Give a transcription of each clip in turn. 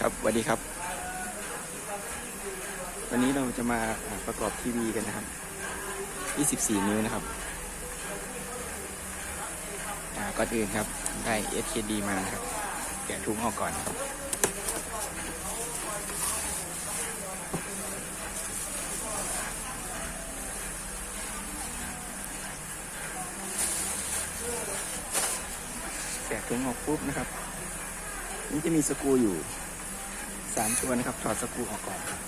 ครับสวัสดีครับ วันนี้เราจะมาประกอบทีวีกันนะครับ 24 นิ้วนะครับอ่าก่อนอื่นครับได้ SKD มานะครับ แกะทุงออกก่อนครับแกะทุงออกปุ๊บนะครับ นี่จะมีสกูอยู่ สามตัวนะครับถอดสกรูออกก่อนครับ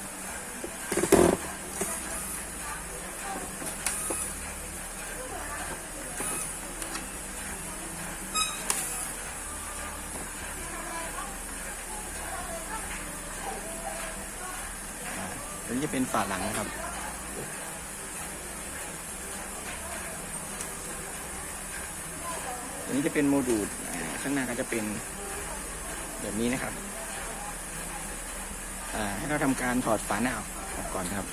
อ่าตัวนี้จะเป็นฝาหลังนะครับตัวนี้จะเป็นโมดูลข้างหน้าก็จะเป็นแบบนี้นะครับ ให้เราทำการถอดฝาหน้าออกก่อนครับ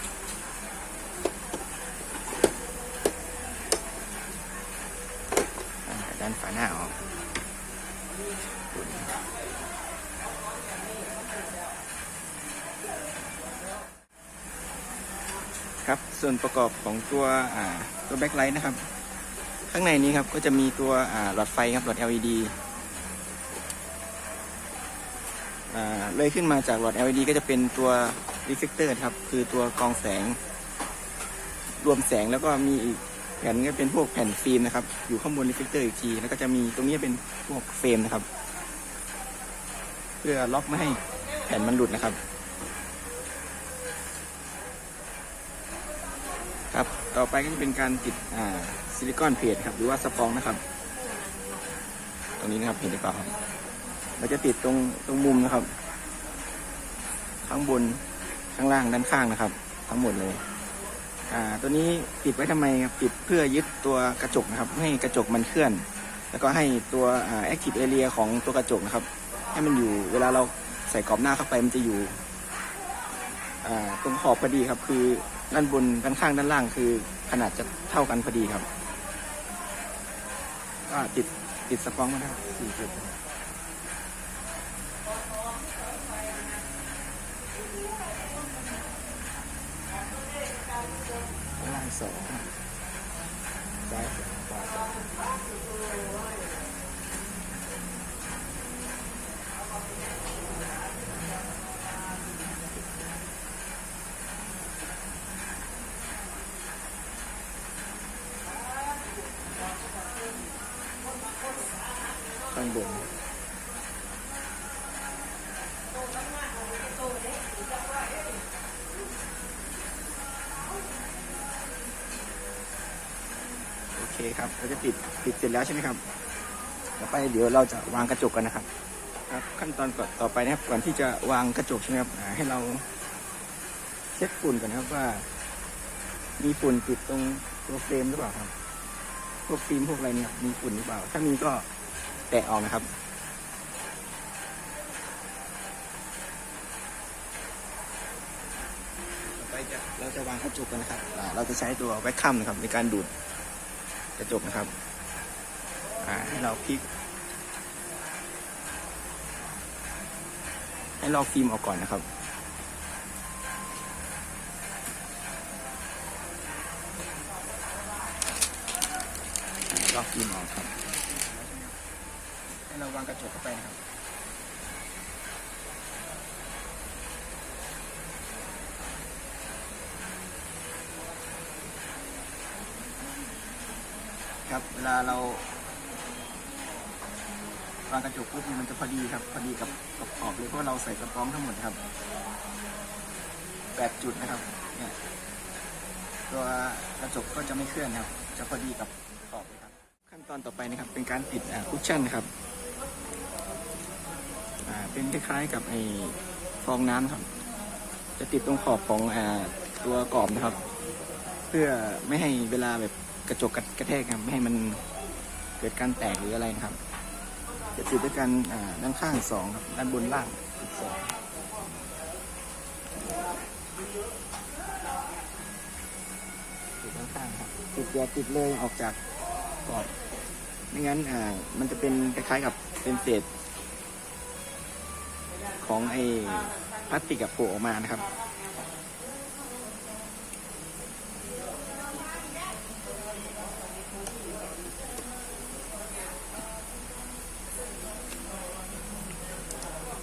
ด้านฝาหน้าออกครับส่วนประกอบของตัวตัวแบ็คไลท์นะครับ ข้างในนี้ครับก็จะมีตัวหลอดไฟครับหลอด LED อ่า เลยขึ้นมาจากหลอด LED ก็จะเป็นตัว reflector ครับ คือตัวกองแสง รวมแสงแล้วก็มีอีกแผ่นก็เป็นพวกแผ่นฟิล์มนะครับ อยู่ข้างบน reflector อีกที แล้วก็จะมีตรงนี้เป็นพวกเฟรมนะครับ เพื่อล็อกไม่ให้แผ่นมันหลุดนะครับ ครับ ต่อไปก็จะเป็นการติดซิลิคอนเพจครับ หรือว่าสปองนะครับ ตรงนี้นะครับเห็นหรือเปล่าครับาจะติดตรงตรงมุมนะครับ ข้างบนข้างล่างด้านข้างนะครับ ทั้งหมดเลย อ่า ตัวนี้ติดไว้ทำไมครับติดเพื่อยึดตัวกระจกนะครับ ให้กระจกมันเคลื่อน แล้วก็ให้ตัวแอ่า active area ของตัวกระจกนะครับ ให้มันอยู่เวลาเราใส่กรอบหน้าเข้าไปมันจะอยู่ตรงขอบพอดีครับ คือด้านบนด้านข้างด้านล่างคือขนาดจะเท่ากันพอดีครับก็ติดติดสปองมาได้สี่จุด ล่าง สองซ้ายสองขวาสองข้างบน เคครับเราจะติดติดเสร็จแล้วใช่ไหมครับต่อไปเดี๋ยวเราจะวางกระจกกันนะครับ ครับ ขั้นตอนก่อนต่อไปนะครับก่อนที่จะวางกระจกใช่ไหมครับให้เราเช็ดฝุ่นก่อนนะครับว่า มีฝุ่นติดตรงตัวเฟรมหรือเปล่าครับ พวกฟิล์มพวกอะไรเนี่ยมีฝุ่นหรือเปล่า ถ้ามีก็แตะออกนะครับต่อไปจะเราจะวางกระจกกันนะครับ เราจะใช้ตัวแวคคัมนะครับในการดูด กระจกนะครับ อ่าให้เราพลิก ให้ลอกฟิล์มออกก่อนนะครับ ลอกฟิล์มออกครับ ให้เราวางกระจกเข้าไปนะครับ ครับ เวลาเราวางกระจกปุ๊บมันจะพอดีครับ พอดีกับกับขอบเลยเพราะเราใส่กระป๋องทั้งหมดครับแปดจุดนะครับ เนี่ย ตัวกระจกก็จะไม่เคลื่อนครับ จะพอดีกับขอบเลยครับ ขั้นตอนต่อไปนะครับ เป็นการติดอ่าคุชชั่นนะครับเป็นคล้ายๆกับไอ้ฟองน้ำครับ จะติดตรงขอบของอตัวกรอบนะครับ เพื่อไม่ให้เวลาแบบ กระจกกระกระแทกครับไม่ให้มันเกิดการแตกหรืออะไรนะครับ จะติดด้วยกันด้านข้างสองด้านบนล่างสองติดด้านข้างครับติดอย่าติดเลยออกจากกรอบไม่งั้นอ่ามันจะเป็นคล้ายๆกับเป็นเศษของไอ้พลาสติกกับโผล่ออกมานะครับ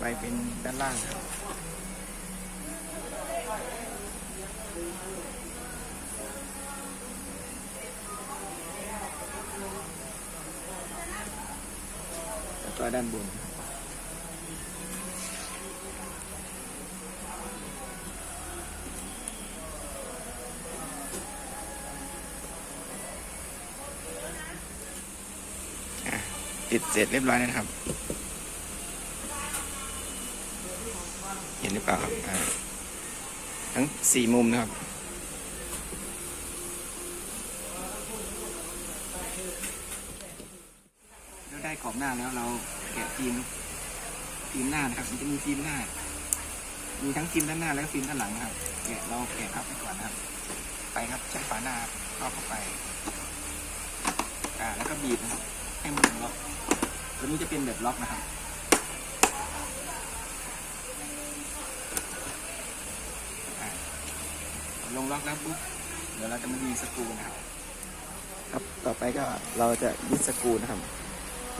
ไปเป็นด้านล่างครับแล้วก็ด้านบนอะติดเสร็จเรียบร้อยนะครับ เห็นหรือเปล่าครับอ่าทั้งสี่มุมนะครับเราได้กรอบหน้าแล้วเราแกะฟิล์มฟิล์มหน้านะครับ มันจะมีฟิล์มหน้า มีทั้งฟิล์มด้านหน้าและฟิล์มด้านหลังนะครับ แกะเราแกะพับไปก่อนนะครับ ไปครับใช้ฝาหน้าเข้าเข้าไปอ่าแล้วก็บีบนะครับให้มันล็อกตัวนี้จะเป็นแบบล็อกนะครับ อ่า ลงล็อกแล้วปุ๊บเดี๋ยวเราจะมายิงสกรูนะครับ ครับต่อไปก็เราจะยึดสกรูนะครับ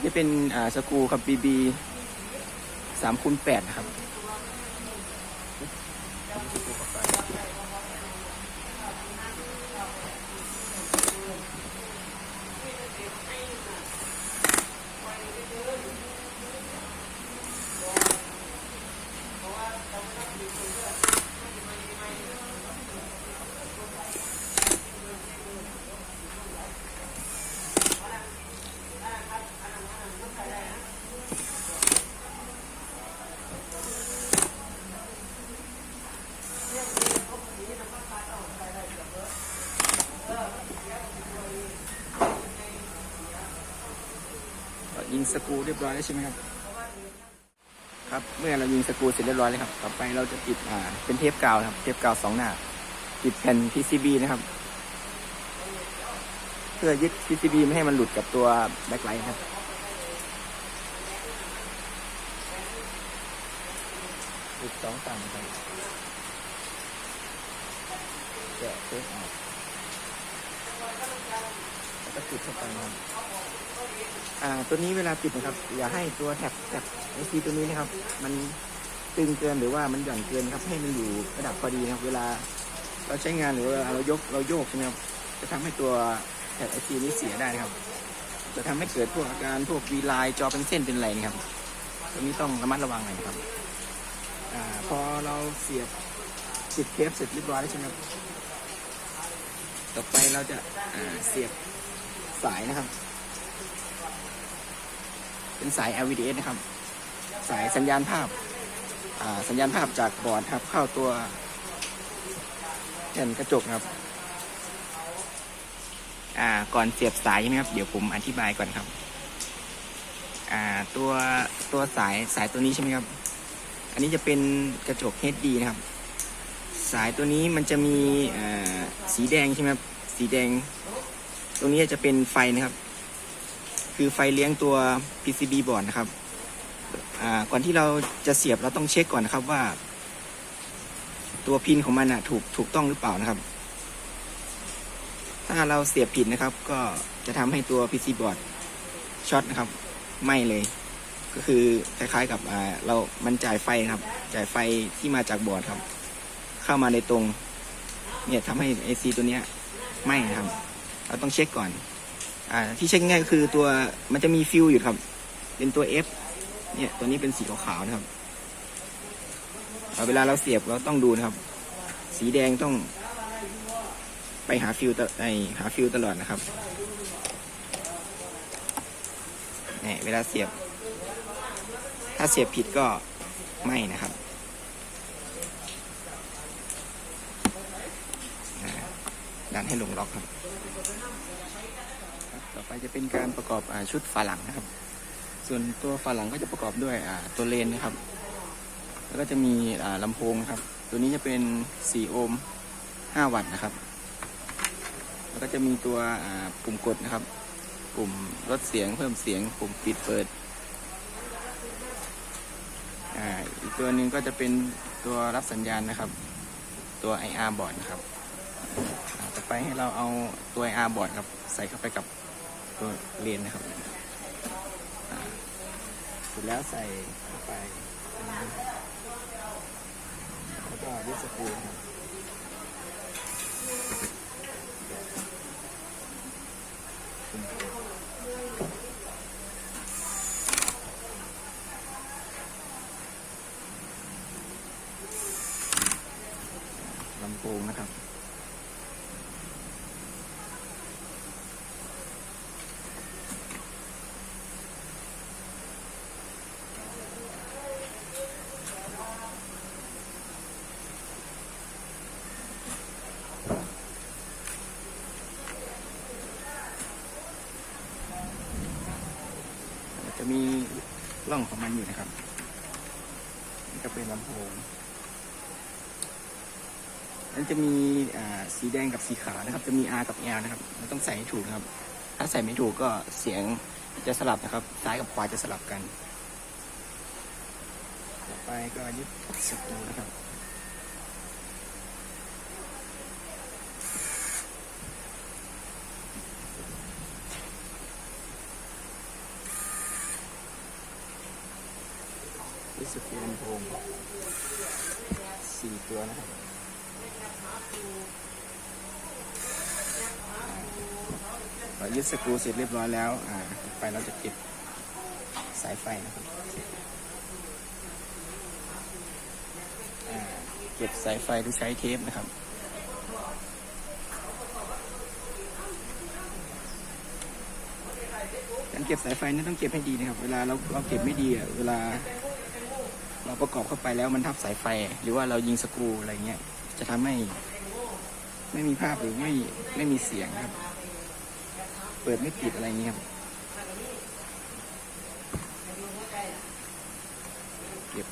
นี่เป็นอ่าสกรูครับบีบีสามคูณแปดนะครับ ยิง สกูเรียบร้อยแล้วใช่ไหมครับ ครับ เมื่อเรายิงสกูเสร็จเรียบร้อยแล้วครับ ต่อไปเราจะติดอ่าเป็นเทปกาวครับ เทปกาวสองหน้า ติดแผ่น PCB นะครับ เพื่อยึด PCB ไม่ให้มันหลุดกับตัวแบ็คไลท์ครับติดสองฝั่งครับแกะเทปออกแล้วก็ติดเข้าไปนะครับ อ่าตัวนี้เวลาติดนะครับ อย่าให้ตัวแท็บแท็บไอซีตัวนี้นะครับ มันตึงเกินหรือว่ามันหย่อนเกินครับ ให้มันอยู่ระดับพอดีนะครับ เวลาเราใช้งานหรือว่าเรายกเราโยกใช่ไหมครับจะทำให้ตัวแท็บไอซีนี้เสียได้นะครับ จะทำให้เกิดพวกอาการพวกวีไลน์จอเป็นเส้นเป็นอะไรนะครับตรงนี้ต้องระมัดระวังหน่อยครับอ่าพอเราเสียบติดเทปเสร็จเรียบร้อยแล้วใช่ไหมครับต่อไปเราจะเสียบสายนะครับ เป็นสาย LVDS นะครับ สายสัญญาณภาพาสัญญาณภาพจากบอร์ดครับ เข้าตัวแผ่นกระจกครับอ่าก่อนเสียบสายใช่ไหมครับ เดี๋ยวผมอธิบายก่อนครับอ่าตัวตัวสายสายตัวนี้ใช่ไหมครับ อันนี้จะเป็นกระจก HD นะครับ สายตัวนี้มันจะมีสีแดงใช่ไหมครับ สีแดง ตรงนี้จะเป็นไฟนะครับ คือไฟเลี้ยงตัว PCB บอร์ดนะครับก่อนที่เราจะเสียบเราต้องเช็คก่อนนะครับว่า ตัวพินของมันนะถูกถูกต้องหรือเปล่านะครับ ถ้าเราเสียบผิดนะครับ ก็จะทำให้ตัว PC บอร์ดช็อตนะครับไหม้เลย ก็คือคล้ายๆกับเรามันจ่ายไฟครับ จ่ายไฟที่มาจากบอร์ดครับ เข้ามาในตรง เนี่ยทำให้ AC ตัวเนี้ยไหม้ครับ เราต้องเช็คก่อน อ่าที่เช็คง่ายก็คือตัวมันจะมีฟิวอยู่ครับ เป็นตัว F เนี่ยตัวนี้เป็นสีขาวๆนะครับเวลาเราเสียบเราต้องดูนะครับ สีแดงต้องไปหาฟิวไอหาฟิวตลอดนะครับเนี่ยเวลาเสียบ ถ้าเสียบผิดก็ไม่นะครับอ่าดันให้ลงล็อกครับ ต่อไปจะเป็นการประกอบอชุดฝาหลังนะครับ ส่วนตัวฝาหลังก็จะประกอบด้วยตัวเลนนะครับ แล้วก็จะมีอ่าลำโพงนะครับ ตัวนี้จะเป็น 4 โอห์ม 5 วัตต์นะครับ แล้วก็จะมีตัวปุ่มกดนะครับ ปุ่มลดเสียงเพิ่มเสียง ปุ่มปิดเปิดอีกตัวหนึ่งก็จะเป็นตัวรับสัญญาณนะครับ ตัว IR board นะครับ ต่อไปให้เราเอาตัว IR board ครับ ใส่เข้าไปกับ ตัวเลนนะครับเสร็จแล้วใส่เข้าไปแล้วก็ดิสกูนะครับลำโพงนะครับ จะมี่องของมันอยู่นะครับ นี่ก็เป็นลำโพงนั้นจะมีอ่าสีแดงกับสีขาวนะครับ จะมี R กับ L นะครับเราต้องใส่ให้ถูกนะครับ ถ้าใส่ไม่ถูกก็เสียงจะสลับนะครับ ซ้ายกับขวาจะสลับกัน ต่อไปก็ยึดสกรูนะครับ สกรูลำโพงสี่ตัวนะครับพอยึดสกรูเสร็จเรียบร้อยแล้ว อ่าไปเราจะเก็บสายไฟนะครับเก็บสายไฟโดยใช้เทปนะครับการเก็บสายไฟนั้นต้องเก็บให้ดีนะครับ เวลาเราเราเก็บไม่ดีอะเวลา เราประกอบเข้าไปแล้วมันทับสายไฟ หรือว่าเรายิงสกรูอะไรเงี้ยจะทำให้ไม่มีภาพหรือไม่ไม่มีเสียงครับ เปิดไม่ติดอะไรเงี้ยครับเก็บ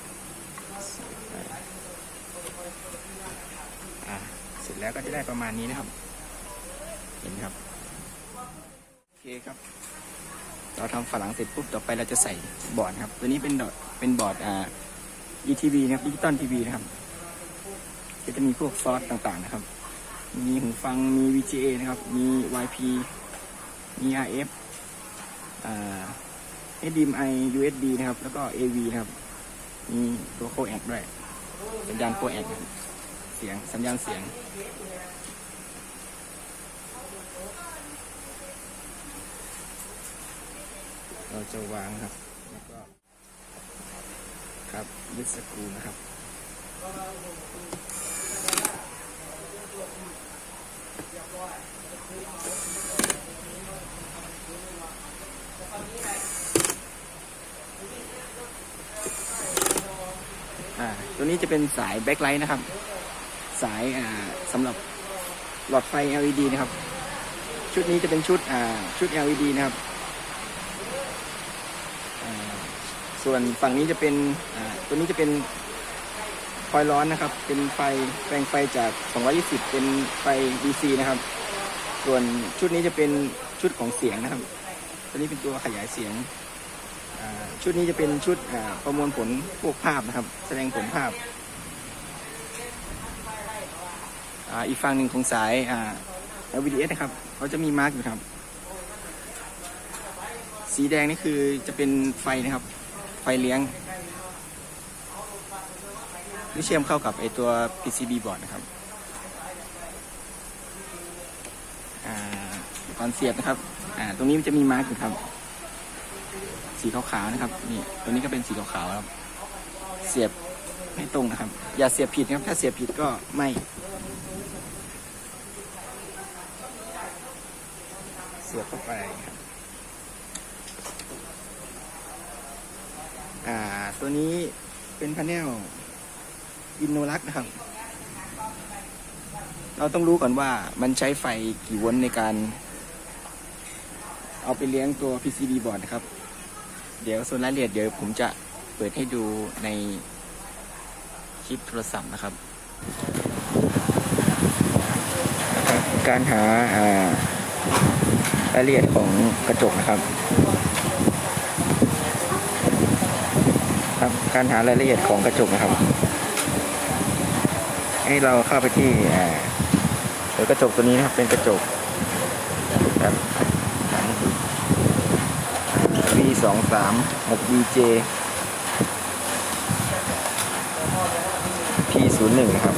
อ่าเสร็จแล้วก็จะได้ประมาณนี้นะครับ เห็นครับโอเคครับเราทำฝาหลังเสร็จปุ๊บต่อไปเราจะใส่บอร์ดครับ ตัวนี้เป็นดอเป็นบอร์ดอ่า ETV นะครับดิจิตอลทีวีนะครับก็จะมีพวกซอสต่างๆนะครับ มีหูฟังมี VGA นะครับ มี YP มี RF อ่า HDMI USB นะครับ แล้วก็ AV นะครับ มีตัวโคแอกด้วย สัญญาณโคแอกเสียง สัญญาณเสียง เราจะวางครับ ครับยึดสกูนะครับอ่าตัวนี้จะเป็นสายแบ็คไลท์นะครับ สายอ่าสำหรับหลอดไฟ LED นะครับ ชุดนี้จะเป็นชุดอ่าชุด LED นะครับ ส่วนฝั่งนี้จะเป็นตัวนี้จะเป็นคอยล์ร้อนนะครับ เป็นไฟแปลงไฟจาก 220 เป็นไฟ DC นะครับ ส่วนชุดนี้จะเป็นชุดของเสียงนะครับ ตัวนี้เป็นตัวขยายเสียง ชุดนี้จะเป็นชุดประมวลผลพวกภาพนะครับ แสดงผลภาพอ,อีกฝั่งหนึ่งของสายอ่า LVDS นะครับเขาจะมีมาร์กอยู่ครับ สีแดงนี่คือจะเป็นไฟนะครับ ไฟเลี้ยงที่เชื่อมเข้ากับไอตัว PCB board นะครับอ่าก่อนเสียบนะครับตรงนี้มันจะมีมาร์กอยู่ครับ สีขาวๆนะครับนี่ตัวนี้ก็เป็นสีขาวๆครับ เสียบให้ตรงนะครับ อย่าเสียบผิดนะครับ ถ้าเสียบผิดก็ไม่เสียบเข้าไปครับ อ่าตัวนี้เป็นพาเนลอินโนลักนะครับ เราต้องรู้ก่อนว่ามันใช้ไฟกี่โวลต์ในการ เอาไปเลี้ยงตัว PCB บอร์ดนะครับ เดี๋ยวส่วนรายละเอียดเดี๋ยวผมจะเปิดให้ดูในคลิปโทรศัพท์นะครับ การหาอ่ารายละเอียดของกระจกนะครับ ครับ การหารายละเอียดของกระจกนะครับให้เราเข้าไปที่อ่าเดี๋ยวกระจกตัวนี้นะครับเป็นกระจกแบบ V สองสามหก DJ P ศูนย์หนึ่งครับ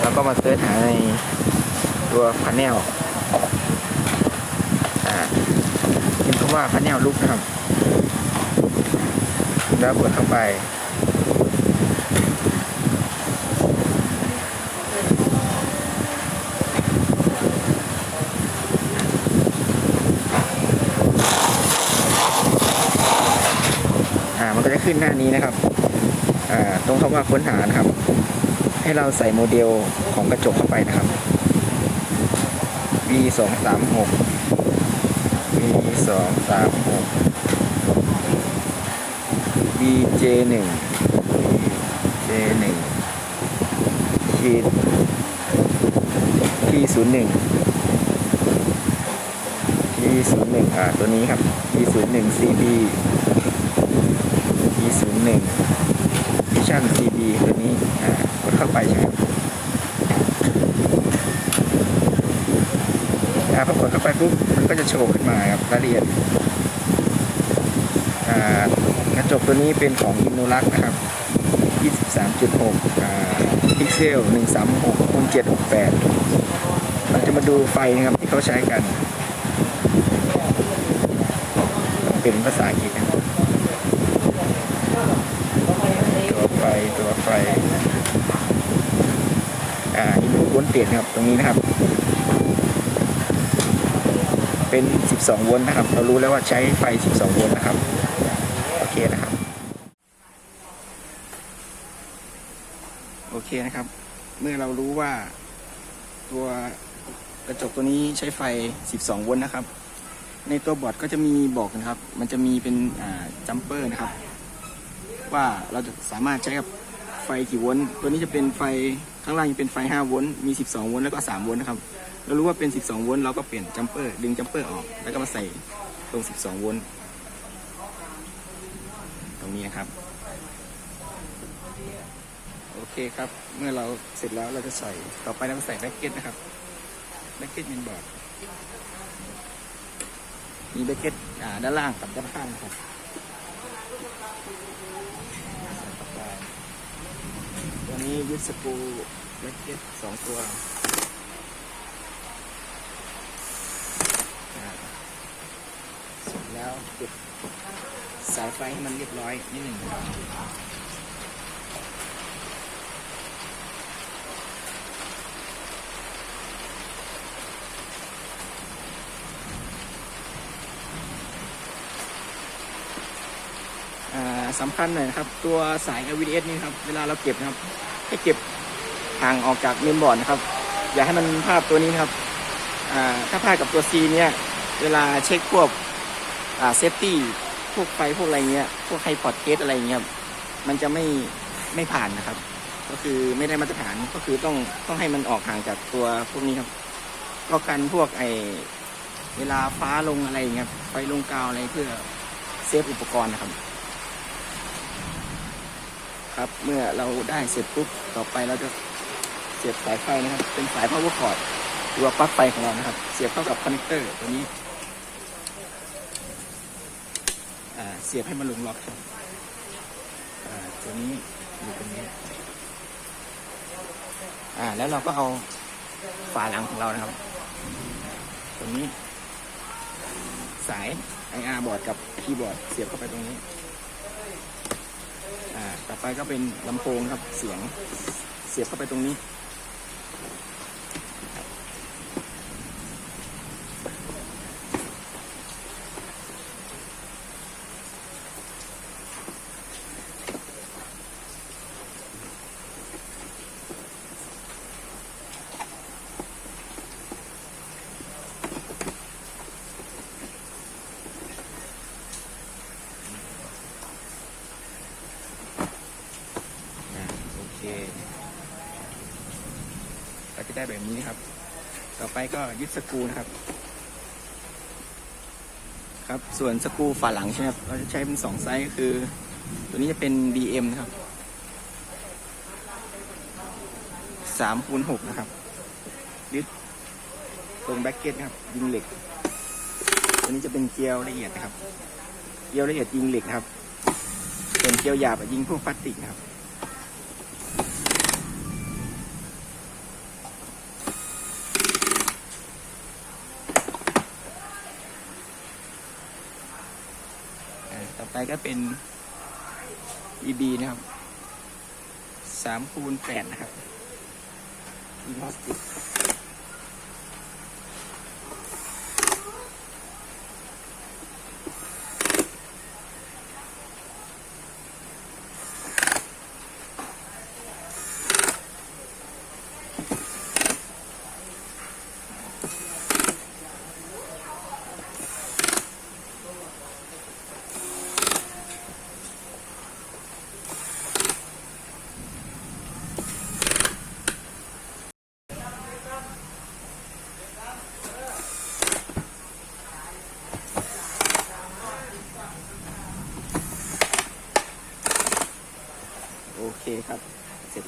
แล้วก็มาเสิร์ชหาในตัวพาเนลอ่าเป็นคำว่าพาเนลลุกครับ แล้วกดเข้าไปอ่ามันก็จะขึ้นหน้านี้นะครับอ่าตรงคำว่าค้นหานะครับ ให้เราใส่โมเดลของกระจกเข้าไปนะครับ V สองสามหก V สอง สามหก V J หนึ่ง V J หนึ่งขีด P ศูนย์หนึ่ง P ศูนย์หนึ่งอ่าตัวนี้ครับ P ศูนย์หนึ่ง CB P ศูนย์หนึ่ง Vision CB ตัวนี้อ่ากดเข้าไปใช่ไหมครับอ่าพอกดเข้าไปปุ๊บมันก็จะโชว์ขึ้นมาครับรายละเอียดอ่า กระจกตัวนี้เป็นของอินโนลักนะครับ 23.6 พิกเซล 136คูณ768 เราจะมาดูไฟนะครับที่เขาใช้กัน เป็นภาษาอังกฤษตัวไฟตัวไฟ อ่าอินพุตโวลเตจครับตรงนี้นะครับ เป็น 12 โวลต์นะครับ เรารู้แล้วว่าใช้ไฟ 12 โวลต์นะครับ โอเคนะครับ โอเคนะครับ เมื่อเรารู้ว่าตัวกระจกตัวนี้ใช้ไฟ 12 โวลต์นะครับ ในตัวบอร์ดก็จะมีบอกนะครับ มันจะมีเป็นจัมเปอร์นะครับ ว่าเราจะสามารถใช้กับไฟกี่โวลต์ ตัวนี้จะเป็นไฟข้างล่างจะเป็นไฟ 5 โวลต์ มี 12 โวลต์ แล้วก็ 3 โวลต์นะครับ เรารู้ว่าเป็น 12 โวลต์ เราก็เปลี่ยนจัมเปอร์ ดึงจัมเปอร์ออก แล้วก็มาใส่ตรง 12 โวลต์ ตรงนี้นะครับ เคครับ เมื่อเราเสร็จแล้วเราจะใส่ต่อไปเราก็ใส่แบ็กเก็ตนะครับแบ็กเก็ตเมนบอร์ดมีแบ็กเก็ตอ่าด้านล่างกับด้านข้างครับตัวนี้ยึดสกูแบ็กเก็ตสองตัวเสร็จแล้วปิดสายไฟให้มันเรียบร้อยนิดหนึ่งนะครับ อ่า สำคัญหน่อยนะครับตัวสาย LVDS นี่ครับเวลาเราเก็บนะครับ ให้เก็บห่างออกจากเมนบอร์ดนะครับ อย่าให้มันพลาดตัวนี้ครับถ้าพลาดกับตัว C เนี่ยเวลาเช็คพวกเซฟตี้พวกไฟพวกอะไรเงี้ยพวกไฮพอดเกตอะไรเงี้ยมันจะไม่ไม่ผ่านนะครับ ก็คือไม่ได้มาตรฐานก็คือต้องต้องให้มันออกห่างจากตัวพวกนี้ครับ ก็กันพวกไอเวลาฟ้าลงอะไรเงี้ยไฟลงกาวอะไรเพื่อเซฟอุปกรณ์นะครับ ครับ เมื่อเราได้เสร็จปุ๊บต่อไปเราจะเสียบสายไฟนะครับ เป็นสาย power cord หรือว่าปลั๊กไฟของเรานะครับ เสียบเข้ากับคอนเนคเตอร์ตัวนี้เสียบให้มันลงล็อกครับตัวนี้อยู่ตรงนี้อ่า แล้วเราก็เอาฝาหลังของเรานะครับ ตรงนี้ สาย IR บอร์ดกับคีย์บอร์ด เสียบเข้าไปตรงนี้ ไปก็เป็นลำโพงครับเสียงเสียบเข้าไปตรงนี้ อ่าโอเค ก็จะได้แบบนี้นะครับ ต่อไป ก็ยึดสกูนะครับ ครับ ส่วนสกูฝาหลังใช่ไหมครับ เราจะใช้เป็นสองไซส์ก็คือ ตัวนี้จะเป็น BM นะครับสามคูณหกนะครับยึดตรงแบ็กเก็ตนะครับ ยิงเหล็ก ตัวนี้จะเป็นเกลียวละเอียดนะครับ เกลียวละเอียดยิงเหล็กครับ ส่วนเกลียวหยาบยิงพวกพลาสติกนะครับ ไปก็เป็น EB นะครับสามคูณแปดนะครับยิงพลาสติก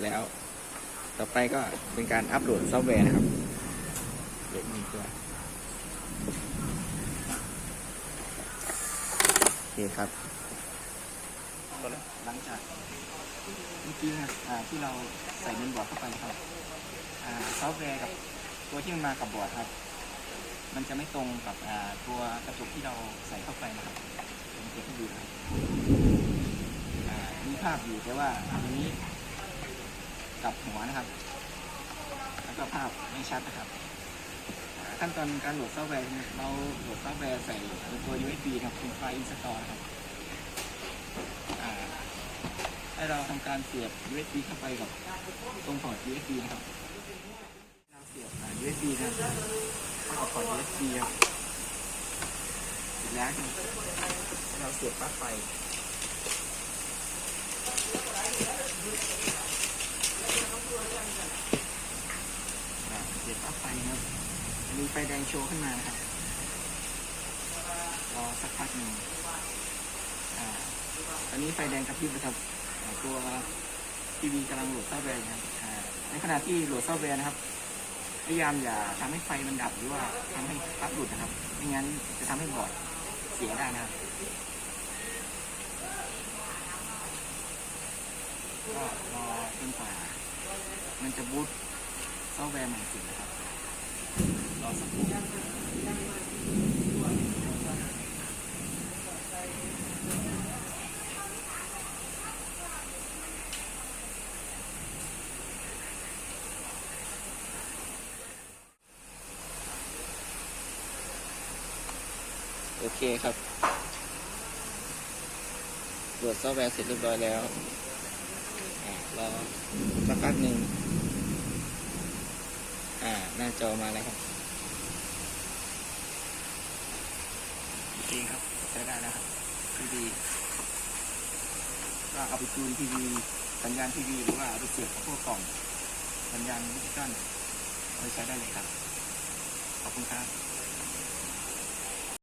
แล้ว ต่อไปก็เป็นการอัปโหลดซอฟต์แวร์นะครับเดี๋ยวมีตัวโอเคครับหลังจากเมื่อกี้นะครับอ่าที่เราใส่เมนบอร์ดเข้าไปนะครับอ่าซอฟต์แวร์กับตัวที่มันมากับบอร์ดครับ มันจะไม่ตรงกับอ่าตัวกระจุกที่เราใส่เข้าไปนะครับผมเก็บให้ดูนะครับอ่ามีภาพอยู่แต่ว่าอันนี้ กับหัวนะครับ แล้วก็ภาพไม่ชัดนะครับ ขั้นตอนการโหลดซอฟต์แวร์เนี่ยเราโหลดซอฟต์แวร์ใส่ตัว USB ครับเป็นไฟล์ install นะครับให้เราทำการเสียบ USB เข้าไปกับตรงพอร์ต USB นะครับเราเสียบ USB นะครับเข้ากับพอร์ต USB ครับเสร็จแล้วเนี่ยเราเสียบปลั๊กไฟ อ่าเสียบปลั๊กไฟนะครับ มีไฟแดงโชว์ขึ้นมานะครับรอสักพักหนึ่งอ่าตอนนี้ไฟแดงกระพริบนะครับตัวทีวีกำลังโหลดซอฟต์แวร์นะครับในขณะที่โหลดซอฟต์แวร์นะครับ พยายามอย่าทำให้ไฟมันดับหรือว่าทำให้ปลั๊กหลุดนะครับ ไม่งั้นจะทำให้บอร์ดเสียได้นะครับก็รอจนกว่ามันจะบูตซอฟต์แวร์ใหม่เสร็จนะครับ โอเคครับโหลดซอฟต์แวร์เสร็จเรียบร้อยแล้วอ่ารอสักพักหนึ่งอ่า หน้าจอมาแล้วครับ เองคครับใช้ได้แล้วครับทีวีก็เอาไปจูนทีวีสัญญาณทีวีหรือว่าเอาไปเสียบกับพวกกล่องสัญญาณดิจิตอลเอาไปใช้ได้เลยครับ ขอบคุณครับ